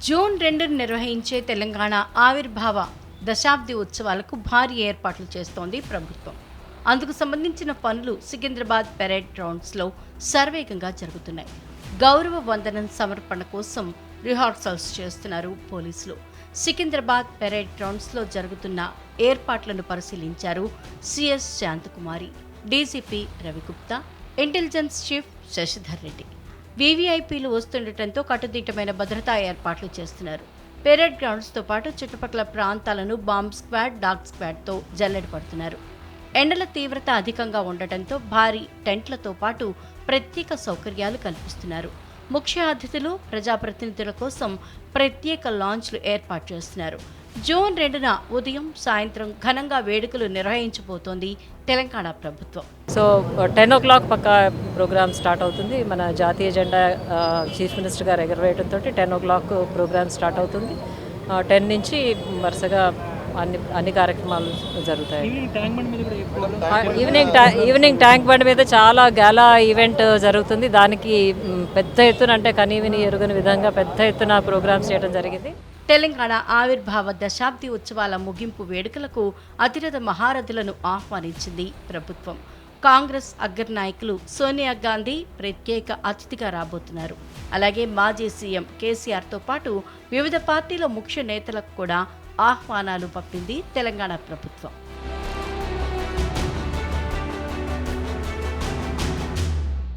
June రెండును నిర్వహించే తెలంగాణ ఆవిర్భావ దశాబ్ది ఉత్సవాలకు భారీ ఏర్పాట్లు చేస్తోంది ప్రభుత్వం. అందుకు సంబంధించిన పనులు సికింద్రాబాద్ పెరేడ్ గ్రౌండ్స్లో సర్వేగంగా జరుగుతున్నాయి. గౌరవ వందనం సమర్పణ కోసం రిహార్సల్స్ చేస్తున్నారు పోలీసులు. సికింద్రాబాద్ పెరేడ్ గ్రౌండ్స్లో జరుగుతున్న ఏర్పాట్లను పరిశీలించారు CS Santhakumari. DGP Ravi Gupta intelligence chief Sasidhar Reddy. వీవీఐపీలు వస్తుండటంతో కట్టుదిట్టమైన భద్రతా ఏర్పాట్లు చేస్తున్నారు. పెరేడ్ గ్రౌండ్స్తో పాటు చుట్టుపక్కల ప్రాంతాలను బాంబ్ స్క్వాడ్ డాగ్ స్క్వాడ్తో జల్లెడ పడుతున్నారు. ఎండల తీవ్రత అధికంగా ఉండటంతో భారీ టెంట్లతో పాటు ప్రత్యేక సౌకర్యాలు కల్పిస్తున్నారు. ముఖ్య అతిథులు ప్రజాప్రతినిధుల కోసం ప్రత్యేక లాంచ్లు ఏర్పాటు చేస్తున్నారు. జూన్ రెండున ఉదయం సాయంత్రం ఘనంగా వేడుకలు నిర్వహించబోతోంది తెలంగాణ ప్రభుత్వం. సో టెన్ ఓ క్లాక్ పక్క ప్రోగ్రామ్ స్టార్ట్ అవుతుంది. మన జాతీయ జెండా చీఫ్ మినిస్టర్ గారు ఎగరవేయడంతో ten o'clock programme start అవుతుంది. టెన్ నుంచి వరుసగా అన్ని అన్ని కార్యక్రమాలు జరుగుతాయి. ఈవినింగ్ ఈవినింగ్ ట్యా ఈవినింగ్ ట్యాంక్ బండ్ మీద చాలా గాలా ఈవెంట్ జరుగుతుంది. దానికి పెద్ద ఎత్తున అంటే కనీవిని ఎరుగని విధంగా పెద్ద ఎత్తున ప్రోగ్రామ్స్ చేయడం జరిగింది. తెలంగాణ ఆవిర్భావ దశాబ్ది ఉత్సవాల ముగింపు వేడుకలకు అతిరథ మహారథులను ఆహ్వానించింది ప్రభుత్వం. కాంగ్రెస్ అగ్రనాయకులు సోనియా గాంధీ ప్రత్యేక అతిథిగా రాబోతున్నారు. అలాగే మాజీ సీఎం కేసీఆర్తో పాటు వివిధ పార్టీల ముఖ్య నేతలకు కూడా ఆహ్వానాలు పంపింది తెలంగాణ ప్రభుత్వం.